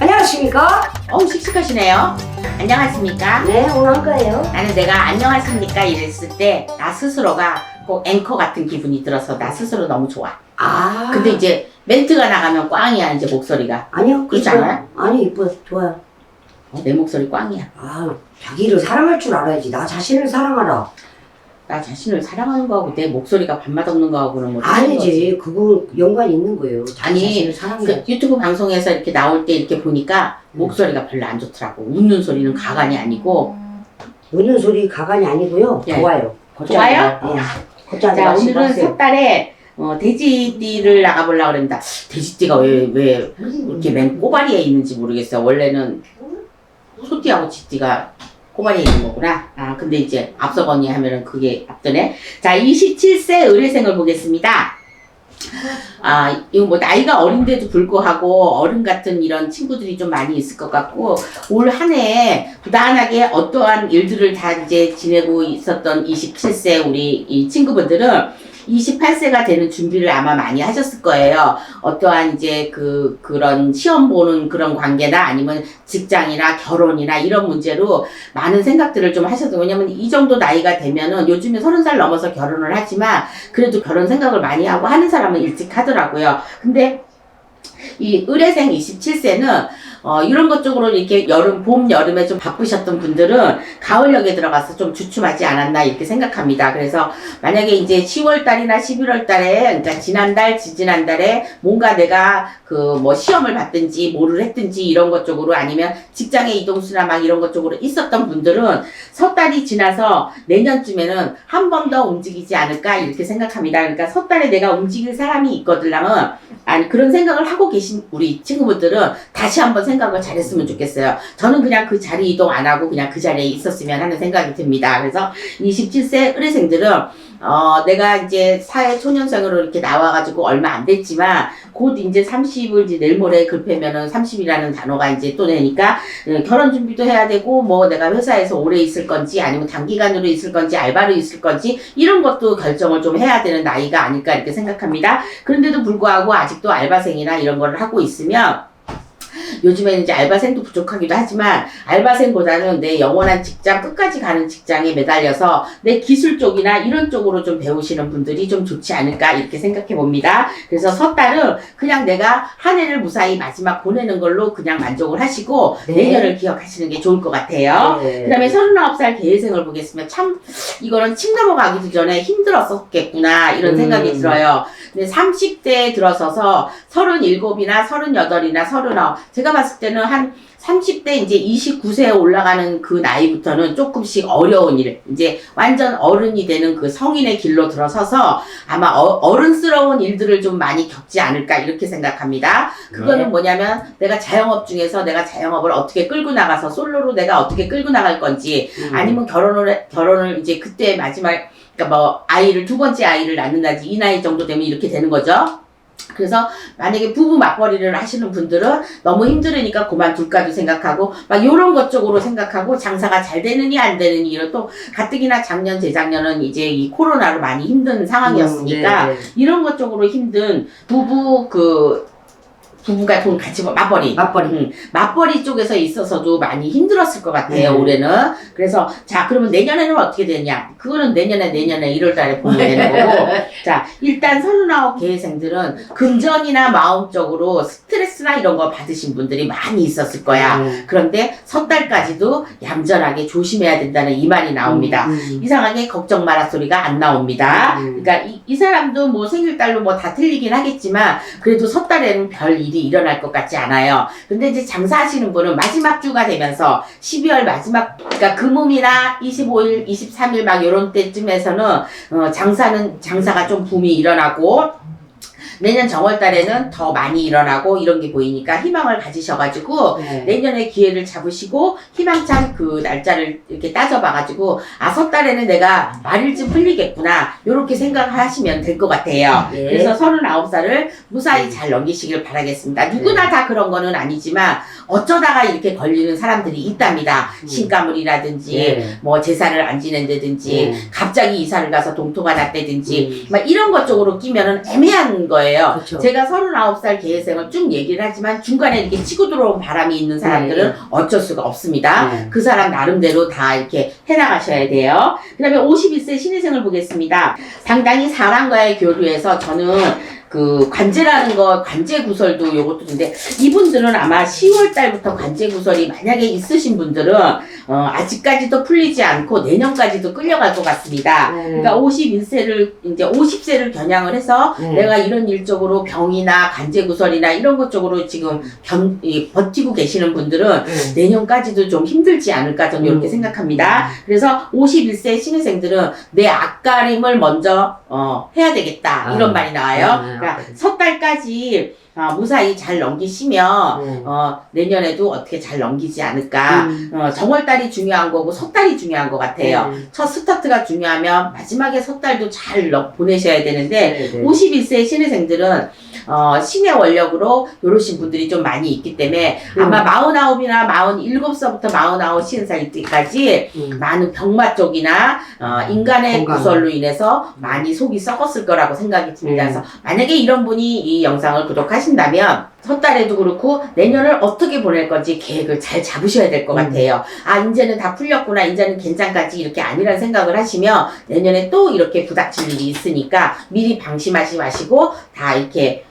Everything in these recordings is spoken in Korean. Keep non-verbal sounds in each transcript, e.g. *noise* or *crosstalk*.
안녕하십니까? 어우 씩씩하시네요. 안녕하십니까? 네, 오늘 한 거예요. 나는 내가 안녕하십니까 이랬을 때 나 스스로가 꼭 앵커 같은 기분이 들어서 나 스스로 너무 좋아. 아. 근데 이제 멘트가 나가면 꽝이야 이제 목소리가. 아니요, 그렇지 이뻐요. 않아요? 아니, 이뻐, 좋아요. 어, 내 목소리 꽝이야. 아, 자기를 사랑할 줄 알아야지. 나 자신을 사랑하라. 나 자신을 사랑하는 거하고 내 목소리가 밥맛 없는 거하고는 뭐 다른 거지. 아니지, 그거 연관이 있는 거예요. 아니, 자신을 사랑해. 그 유튜브 방송에서 이렇게 나올 때 이렇게 보니까 목소리가 별로 안 좋더라고. 웃는 소리는 가관이 아니고. 웃는 소리 가관이 아니고요. 예. 좋아요. 좋아요? 예. 걷자, 자 오늘은 섣달에 어, 돼지띠를 나가보려고 그랬는데 돼지띠가 왜 왜 이렇게 맨 꼬바리에 있는지 모르겠어요. 원래는 소띠하고 쥐띠가 꼬바리에 있는 거구나. 아, 근데 이제 앞서거니 하면은 그게 앞드네. 자, 27세 의뢰생을 보겠습니다. 아, 이거 뭐 나이가 어린데도 불구하고 어른 같은 이런 친구들이 좀 많이 있을 것 같고 올 한해 부단하게 어떠한 일들을 다 이제 지내고 있었던 27세 우리 이 친구분들은 28세가 되는 준비를 아마 많이 하셨을 거예요. 어떠한 이제 그, 그런 시험 보는 그런 관계나 아니면 직장이나 결혼이나 이런 문제로 많은 생각들을 좀 하셔도, 왜냐면 이 정도 나이가 되면은 요즘에 서른 살 넘어서 결혼을 하지만 그래도 결혼 생각을 많이 하고 하는 사람은 일찍 하더라고요. 근데 이 의뢰생 27세는 어, 이런 것 쪽으로 이렇게 여름, 봄, 여름에 좀 바쁘셨던 분들은 가을역에 들어가서 좀 주춤하지 않았나 이렇게 생각합니다. 그래서 만약에 이제 10월 달이나 11월 달에, 그러니까 지난달, 지지난달에 뭔가 내가 그 뭐 시험을 봤든지 뭐를 했든지 이런 것 쪽으로 아니면 직장의 이동수나 막 이런 것 쪽으로 있었던 분들은 석 달이 지나서 내년쯤에는 한 번 더 움직이지 않을까 이렇게 생각합니다. 그러니까 석 달에 내가 움직일 사람이 있거들라면 아니 그런 생각을 하고 계신 우리 친구분들은 다시 한번 생각을 잘했으면 좋겠어요. 저는 그냥 그 자리 이동 안 하고 그냥 그 자리에 있었으면 하는 생각이 듭니다. 그래서 27세 의뢰생들은 어 내가 이제 사회 초년생으로 이렇게 나와가지고 얼마 안 됐지만 곧 이제 30을 이제 내일 모레 급하면은 30이라는 단어가 이제 또 되니까 어, 결혼 준비도 해야 되고 뭐 내가 회사에서 오래 있을 건지 아니면 단기간으로 있을 건지 알바로 있을 건지 이런 것도 결정을 좀 해야 되는 나이가 아닐까 이렇게 생각합니다. 그런데도 불구하고 아직도 알바생이나 이런 거를 하고 있으면 요즘에는 이제 알바생도 부족하기도 하지만 알바생보다는 내 영원한 직장 끝까지 가는 직장에 매달려서 내 기술 쪽이나 이런 쪽으로 좀 배우시는 분들이 좀 좋지 않을까 이렇게 생각해 봅니다. 그래서 섣달은 그냥 내가 한 해를 무사히 마지막 보내는 걸로 그냥 만족을 하시고 네. 내년을 기억하시는 게 좋을 것 같아요. 네. 그 다음에 39살 계회생을 보겠으면 참 이거는 침 넘어가기도 전에 힘들었었겠구나 이런 음. 생각이 들어요. 근데 30대에 들어서서 37이나 38이나 39 제가 봤을 때는 한 30대 이제 29세에 올라가는 그 나이부터는 조금씩 어려운 일, 이제 완전 어른이 되는 그 성인의 길로 들어서서 아마 어, 른스러운 일들을 좀 많이 겪지 않을까 이렇게 생각합니다. 그거는 네. 뭐냐면 내가 자영업 중에서 내가 자영업을 어떻게 끌고 나가서 솔로로 내가 어떻게 끌고 나갈 건지 음. 아니면 결혼을 해- 결혼을 이제 그때 마지막 그러니까 뭐 아이를 두 번째 아이를 낳는다지 이 나이 정도 되면 이렇게 되는 거죠. 그래서 만약에 부부 맞벌이를 하시는 분들은 너무 힘들으니까 그만둘까도 생각하고 막 요런 것 쪽으로 생각하고 장사가 잘 되느니 안 되느니 이런 또 가뜩이나 작년 재작년은 이제 이 코로나로 많이 힘든 상황이었으니까 음, 네, 네. 이런 것 쪽으로 힘든 부부 그 부부가 돈 같이 맞벌이 맞벌이. 음, 맞벌이 쪽에서 있어서도 많이 힘들었을 것 같아요, 네. 올해는. 그래서, 자, 그러면 내년에는 어떻게 되냐? 그거는 내년에, 내년에 1월 달에 보면 되는 거고. *laughs* 자, 일단 39 계회생들은 금전이나 마음적으로 스트레스나 이런 거 받으신 분들이 많이 있었을 거야. 음. 그런데 석 달까지도 얌전하게 조심해야 된다는 이 말이 나옵니다. 음, 음. 이상하게 걱정 마라 소리가 안 나옵니다. 음. 그러니까 이, 이 사람도 뭐 생일달로 뭐 다 틀리긴 하겠지만 그래도 석 달에는 별 일이 일어날 것 같지 않아요. 근데 이제 장사하시는 분은 마지막 주가 되면서 12월 마지막 그러니까 금음이나 25일, 23일 막 요런 때쯤에서는 어, 장사는 장사가 좀 붐이 일어나고 내년 정월 달에는 더 많이 일어나고 이런 게 보이니까 희망을 가지셔가지고 네. 내년에 기회를 잡으시고 희망찬 그 날짜를 이렇게 따져봐가지고 아석 달에는 내가 말일 좀 풀리겠구나 요렇게 생각하시면 될 것 같아요. 예. 그래서 39살을 무사히 잘 넘기시길 바라겠습니다. 누구나 다 그런 거는 아니지만 어쩌다가 이렇게 걸리는 사람들이 있답니다. 음. 신가물이라든지 예. 뭐 제사를 안 지낸다든지 음. 갑자기 이사를 가서 동토가 났다든지 음. 막 이런 것 쪽으로 끼면은 애매한 거예요. 거예요. 그렇죠. 제가 39살 계획생을 쭉 얘기를 하지만 중간에 이렇게 치고 들어온 바람이 있는 사람들은 네. 어쩔 수가 없습니다. 네. 그 사람 나름대로 다 이렇게 해나가셔야 돼요. 그 다음에 51세 신혜생을 보겠습니다. 상당히 사람과의 교류에서 저는 그 관제라는 거 관제 구설도 요것도 근데 이분들은 아마 10월 달부터 관제 구설이 만약에 있으신 분들은 어 아직까지도 풀리지 않고 내년까지도 끌려갈 것 같습니다. 네. 그러니까 51세를 이제 50세를 겨냥을 해서 네. 내가 이런 일적으로 병이나 관제 구설이나 이런 것 쪽으로 지금 견, 이, 버티고 계시는 분들은 네. 내년까지도 좀 힘들지 않을까 저는 이렇게 음. 생각합니다. 그래서 51세 신입생들은 내 앞가림을 먼저 어, 해야 되겠다 아. 이런 말이 나와요. 네, 그러니까. 석 달까지 아, 무사히 잘 넘기시면 네. 어, 내년에도 어떻게 잘 넘기지 않을까. 음. 어, 정월달이 중요한 거고 석달이 중요한 것 같아요. 네. 첫 스타트가 중요하면 마지막에 석달도 잘 넣- 보내셔야 되는데 네, 네. 51세 신입생들은 어, 신의 원력으로 요러신 분들이 좀 많이 있기 때문에 음. 아마 49이나 47서부터 49 쉬는 살 때까지 음. 많은 병마 쪽이나 어, 인간의 건강. 구설로 인해서 많이 속이 썩었을 거라고 생각이 듭니다. 음. 그래서 만약에 이런 분이 이 영상을 구독하 신다면 첫 달에도 그렇고 내년을 어떻게 보낼 건지 계획을 잘 잡으셔야 될것 음. 같아요. 아 이제는 다 풀렸구나 이제는 괜찮까지 이렇게 아니란 생각을 하시면 내년에 또 이렇게 부닥칠 일이 있으니까 미리 방심하지 마시고 다 이렇게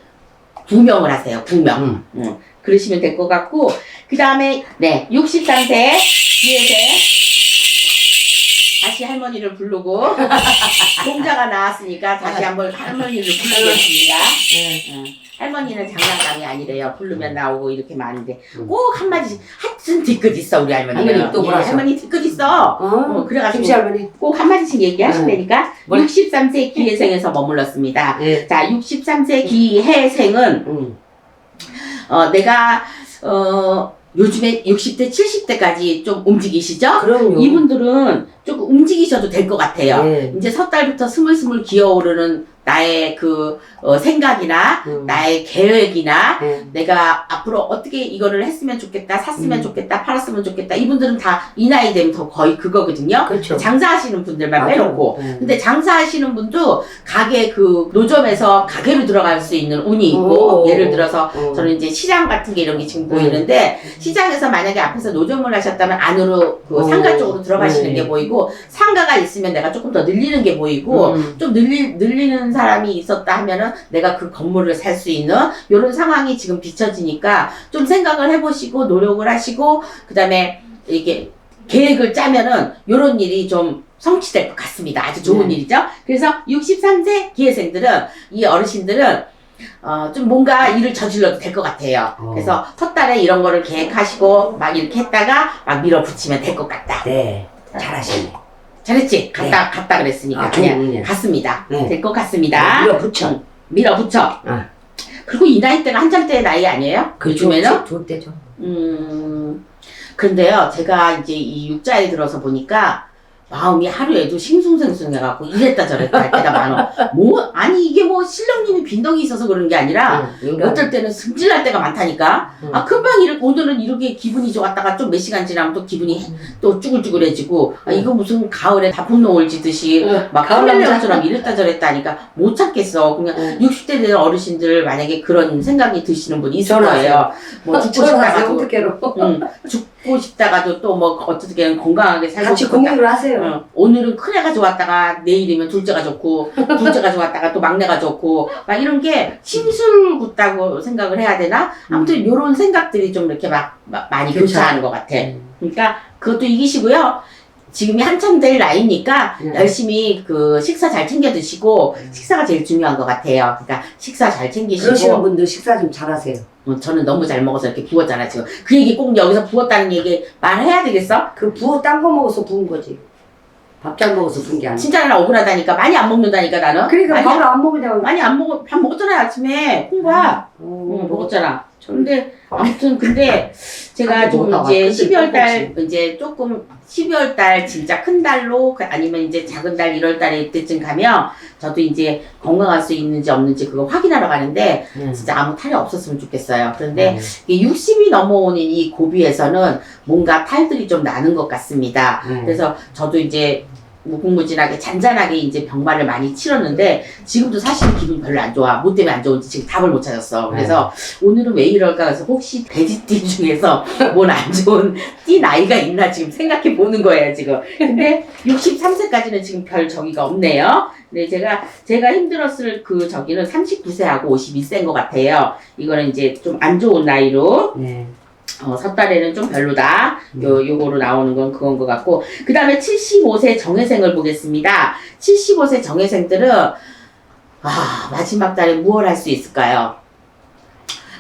구명을 하세요. 구명. 음. 음, 그러시면 될 것 같고 그 다음에 네 63세 기회세 다시 할머니를 부르고 *laughs* 공자가 나왔으니까 다시 한번 할머니를 부르겠습니다. 네. 응. 할머니는 장난감이 아니래요. 부르면 나오고 이렇게 많은데 음. 꼭 한마디씩 하여튼 뒤끝 있어 우리 할머니는. 할머니 또 예? 할머니 뒤끝 있어. 어, 어, 그래가지고 김씨 할머니. 꼭 한마디씩 얘기하시면 네. 뭘? 63세 기회생에서 머물렀습니다. 네. 자 63세 기회생은 음. 어, 내가, 어, 요즘에 60대, 70대까지 좀 움직이시죠? 그럼요. 이분들은 조금 움직이셔도 될 것 같아요. 네. 이제 석 달부터 스물스물 기어오르는 나의 그, 어, 생각이나, 음. 나의 계획이나, 네. 내가 앞으로 어떻게 이거를 했으면 좋겠다, 샀으면 음. 좋겠다, 팔았으면 좋겠다. 이분들은 다 이 나이 되면 더 거의 그거거든요. 그렇죠. 장사하시는 분들만 맞아요. 빼놓고. 네. 근데 장사하시는 분도 가게 그 노점에서 가게로 들어갈 수 있는 운이 있고, 오. 예를 들어서 어. 저는 이제 시장 같은 게 이런 게 지금 음. 보이는데 시장에서 만약에 앞에서 노점을 하셨다면 안으로 그 오. 상가 쪽으로 들어가시는 네. 게 보이고 상가가 있으면 내가 조금 더 늘리는 게 보이고 음. 좀 늘리, 늘리는 사람이 있었다 하면은 내가 그 건물을 살 수 있는 이런 상황이 지금 비춰지니까 좀 생각을 해보시고 노력을 하시고 그 다음에 이게 계획을 짜면은 이런 일이 좀 성취될 것 같습니다. 아주 좋은 네. 일이죠. 그래서 63세 기회생들은 이 어르신들은 어, 좀 뭔가 일을 저질러도 될 것 같아요. 어. 그래서 첫 달에 이런 거를 계획하시고 막 이렇게 했다가 막 밀어붙이면 될 것 같다. 네. 잘하시네. 잘했지? 갔다, 갔다 그랬으니까. 아, 그냥 좋네. 갔습니다. 네. 될 것 같습니다. 밀어붙여. 응, 밀어붙여. 아. 그리고 이 나이 때가 한참 때의 나이 아니에요? 요즘에는? 좋을 때죠. 음, 근데요, 제가 이제 이 육자에 들어서 보니까 마음이 하루에도 싱숭생숭해갖고 이랬다 저랬다 할 때가 많아. 뭐, 아니, 이게 뭐 신령님이 빈덕이 있어서 그런 게 아니라 응, 인간. 어떨 때는 승질날 때가 많다니까. 응. 아, 금방 이렇게, 오늘은 이렇게 기분이 좋았다가 좀 몇 시간 지나면 또 기분이 또 쭈글쭈글해지고, 아, 이거 무슨 가을에 다분노을 지듯이 응, 막 가을 남자. 카멜레온처럼 이랬다 저랬다 하니까 못 참겠어. 그냥 응. 60대 된 어르신들 만약에 그런 생각이 드시는 분이 있을. 거예요. 뭐 *laughs* 죽고. 싶다가도 어떻게로. 응, 죽고 싶다가도 또 뭐 어떻게 건강하게 살고 같이 싶다. 공유를 하세요. 응, 오늘은 큰애가 좋았다가 내일이면 둘째가 좋고 *laughs* 둘째가 좋았다가 또 막내가 좋고 막 이런 게 심술 굳다고 생각을 해야 되나? 아무튼 이런 생각들이 좀 이렇게 막, 막 많이 그렇죠. 교차하는 것 같아. 음. 그러니까 그것도 이기시고요. 지금이 한참 될 나이니까 음. 열심히 그 식사 잘 챙겨 드시고 식사가 제일 중요한 것 같아요. 그러니까 식사 잘 그러시는 챙기시고 분들 식사 좀 잘하세요. 어, 저는 너무 잘 먹어서 이렇게 부었잖아 지금 그 얘기 꼭 여기서 부었다는 얘기 말해야 되겠어? 그 부어 딴 거 먹어서 부은 거지. 밥 잘 먹어서 부은 게 아니야. 진짜 나 억울하다니까 많이 안 먹는다니까 나는 그러니까 많이, 밥을 안 먹으냐고. 많이 안 먹어 밥 먹었잖아 아침에 콩밥 어, 응, 먹었잖아 근데 아무튼 근데 제가 아니, 좀 이제 근데 12월 달 이제 조금 12월 달 진짜 큰 달로 그 아니면 이제 작은 달 1월 달에 이때쯤 가면 저도 이제 건강할 수 있는지 없는지 그거 확인하러 가는데 응. 진짜 아무 탈이 없었으면 좋겠어요. 그런데 응. 이게 60이 넘어오는 이 고비에서는 뭔가 탈들이 좀 나는 것 같습니다. 응. 그래서 저도 이제 무궁무진하게 잔잔하게 이제 병마를 많이 치렀는데 지금도 사실 기분이 별로 안 좋아. 뭐 때문에 안 좋은지 지금 답을 못 찾았어. 그래서 오늘은 왜 이럴까 해서 혹시 돼지띠 *laughs* 중에서 뭔 안 좋은 띠 나이가 있나 지금 생각해 보는 거예요 지금. 근데 63세까지는 지금 별 저기가 없네요. 근데 제가 제가 힘들었을 그 저기는 39세하고 51세인 것 같아요. 이거는 이제 좀 안 좋은 나이로 네. 어, 섣달에는 좀 별로다. 요, 요거로 나오는 건 그건 것 같고. 그 다음에 75세 정회생을 보겠습니다. 75세 정회생들은, 아, 마지막 달에 무엇 할 수 있을까요?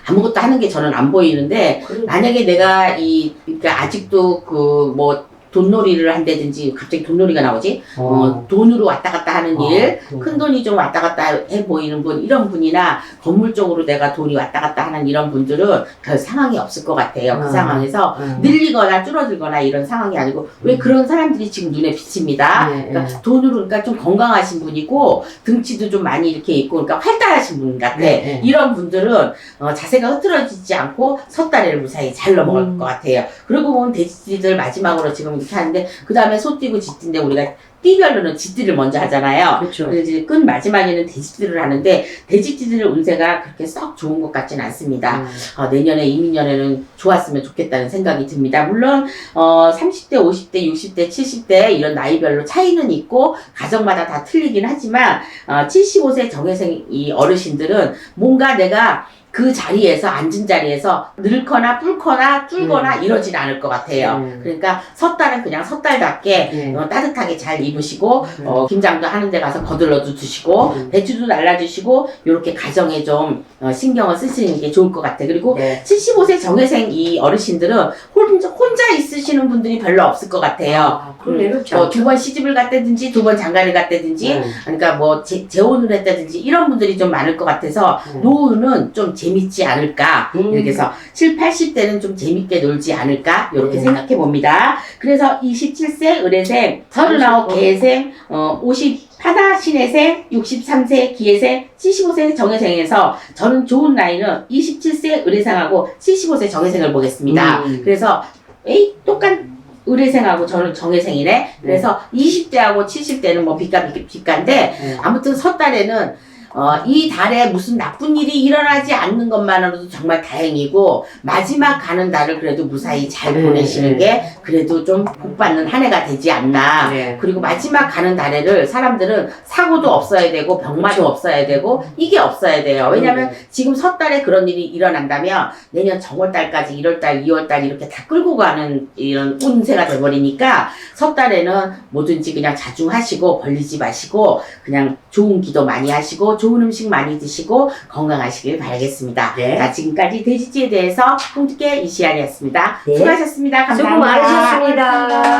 아무것도 하는 게 저는 안 보이는데, 만약에 내가 이, 그러니까 아직도 그, 뭐, 돈놀이를 한다든지, 갑자기 돈놀이가 나오지? 어, 돈으로 왔다 갔다 하는 일, 큰 돈이 좀 왔다 갔다 해 보이는 분, 이런 분이나 건물 쪽으로 내가 돈이 왔다 갔다 하는 이런 분들은 별 상황이 없을 것 같아요. 그 아. 상황에서 음. 늘리거나 줄어들거나 이런 상황이 아니고 왜 그런 사람들이 지금 눈에 비칩니다. 네, 그러니까 돈으로 그러니까 좀 건강하신 분이고 등치도 좀 많이 이렇게 있고 그러니까 활달하신 분 같아. 네, 네. 이런 분들은 어, 자세가 흐트러지지 않고 섣달래를 무사히 잘 넘어갈 음. 것 같아요. 그러고 보면 돼지띠들 마지막으로 지금 이렇게 하는데 그 다음에 소띠고 쥐띠인데 우리가 띠별로는 쥐띠를 먼저 하잖아요. 그렇죠. 그래서 이제 끝 마지막에는 돼지띠를 하는데 돼지띠들 운세가 그렇게 썩 좋은 것 같지는 않습니다. 음. 어, 내년에 이민년에는 좋았으면 좋겠다는 생각이 듭니다. 물론 어, 30대, 50대, 60대, 70대 이런 나이별로 차이는 있고 가정마다 다 틀리긴 하지만 어, 75세 정회생 이 어르신들은 뭔가 내가 그 자리에서 앉은 자리에서 늙거나 뿔거나 뚫거나 이러진 않을 것 같아요. 음. 그러니까 섣달은 그냥 섣달답게 네. 어, 따뜻하게 잘 입으시고 음. 어, 김장도 하는 데 가서 거들러도 두시고 음. 배추도 날라주시고 이렇게 가정에 좀 어, 신경을 쓰시는 게 좋을 것 같아 요. 그리고 네. 75세 정회생 이 어르신들은 혼자, 혼자 있으시는 분들이 별로 없을 것 같아요. 아, 그럼 외롭지 뭐 않죠. 두번 시집을 갔다든지 두 번 장가를 갔다든지 음. 그러니까 뭐 재, 재혼을 했다든지 이런 분들이 좀 많을 것 같아서 음. 노후는 좀 재밌지 않을까 음. 이렇게 해서 7, 80대는 좀 재밌게 놀지 않을까 이렇게 네. 생각해 봅니다. 그래서 27세 의뢰생, 39 개생, 어, 50 파다 신혜생, 63세 기혜생, 75세 정혜생에서 저는 좋은 나이는 27세 의뢰생하고 75세 정혜생을 보겠습니다. 음. 그래서 에이 똑같 의뢰생하고 저는 정혜생이네. 그래서 20대하고 70대는 뭐 빛가 빛- 빛가인데 네. 아무튼 섣달에는 어, 이 달에 무슨 나쁜 일이 일어나지 않는 것만으로도 정말 다행이고 마지막 가는 달을 그래도 무사히 잘 네, 보내시는 네. 게 그래도 좀 복받는 한 해가 되지 않나. 네. 그리고 마지막 가는 달에를 사람들은 사고도 없어야 되고 병마도 그쵸. 없어야 되고 이게 없어야 돼요. 왜냐면 음. 지금 섣달에 그런 일이 일어난다면 내년 정월달까지 1월달, 2월달 이렇게 다 끌고 가는 이런 운세가 돼버리니까 섣달에는 뭐든지 그냥 자중하시고 벌리지 마시고 그냥 좋은 기도 많이 하시고 좋은 음식 많이 드시고 건강하시길 바라겠습니다. 네. 자, 지금까지 돼지찌에 대해서 홍두깨 이시안이었습니다. 네. 수고하셨습니다. 감사합니다. 수고 많으셨습니다.